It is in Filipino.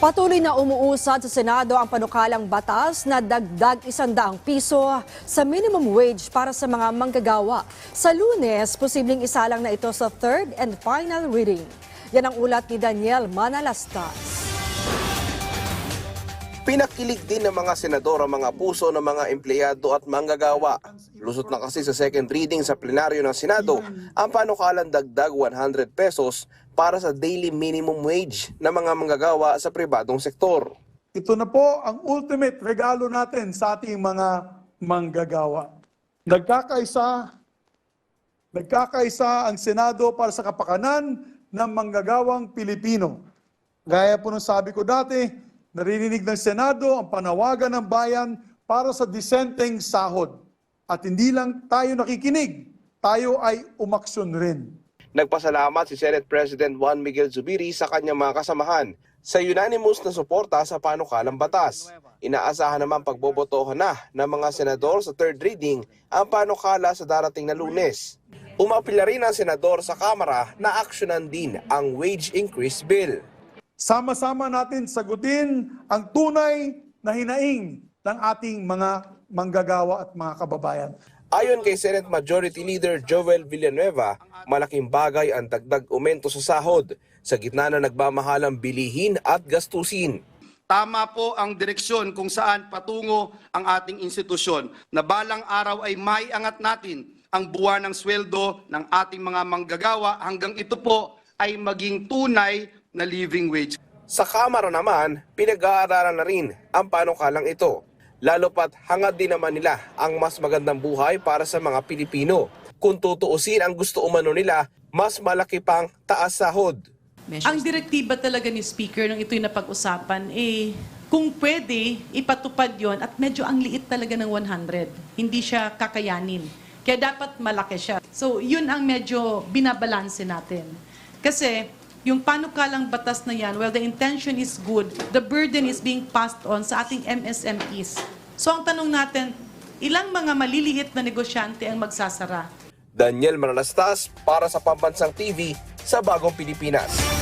Patuloy na umuusad sa Senado ang panukalang batas na dagdag isandaang piso sa minimum wage para sa mga manggagawa. Sa lunes, posibleng isalang na ito sa third and final reading. Yan ang ulat ni Daniel Manalastas. Pinakilig din ng mga senador ang mga puso ng mga empleyado at manggagawa. Lusot na kasi sa second reading sa plenaryo ng Senado ang panukalang dagdag 100 pesos para sa daily minimum wage ng mga manggagawa sa pribadong sektor. Ito na po ang ultimate regalo natin sa ating mga manggagawa. Nagkakaisa, nagkakaisa ang Senado para sa kapakanan ng manggagawang Pilipino. Gaya po ng sabi ko dati, naririnig ng Senado ang panawagan ng bayan para sa disenteng sahod. At hindi lang tayo nakikinig, tayo ay umaksyon rin. Nagpasalamat si Senate President Juan Miguel Zubiri sa kanyang mga kasamahan sa unanimous na suporta sa panukalang batas. Inaasahan naman pagbobotohan na ng mga senador sa third reading ang panukala sa darating na lunes. Umapila rin ang senador sa Kamara na aksyonan din ang wage increase bill. Sama-sama natin sagutin ang tunay na hinaing ng ating mga manggagawa at mga kababayan. Ayon kay Senate Majority Leader Joel Villanueva, malaking bagay ang dagdag aumento sa sahod sa gitna na nagmamahalang bilihin at gastusin. Tama po ang direksyon kung saan patungo ang ating institusyon na balang araw ay maiangat natin ang buwan ng sweldo ng ating mga manggagawa hanggang ito po ay maging tunay na living wage. Sa Kamara naman, pinag-aaralan na rin ang panukalang ito. Lalo pat hangad din naman nila ang mas magandang buhay para sa mga Pilipino. Kung tutuusin ang gusto umano nila, mas malaki pang taas sahod. Ang direktiba talaga ni Speaker nung ito'y napag-usapan, eh, kung pwede, ipatupad yon at medyo ang liit talaga ng 100. Hindi siya kakayanin. Kaya dapat malaki siya. So, yun ang medyo binabalanse natin. Kasi, yung panukalang batas na yan, well, the intention is good, the burden is being passed on sa ating MSMEs. So, ang tanong natin, ilang mga maliliit na negosyante ang magsasara? Daniel Manalastas para sa Pambansang TV sa Bagong Pilipinas.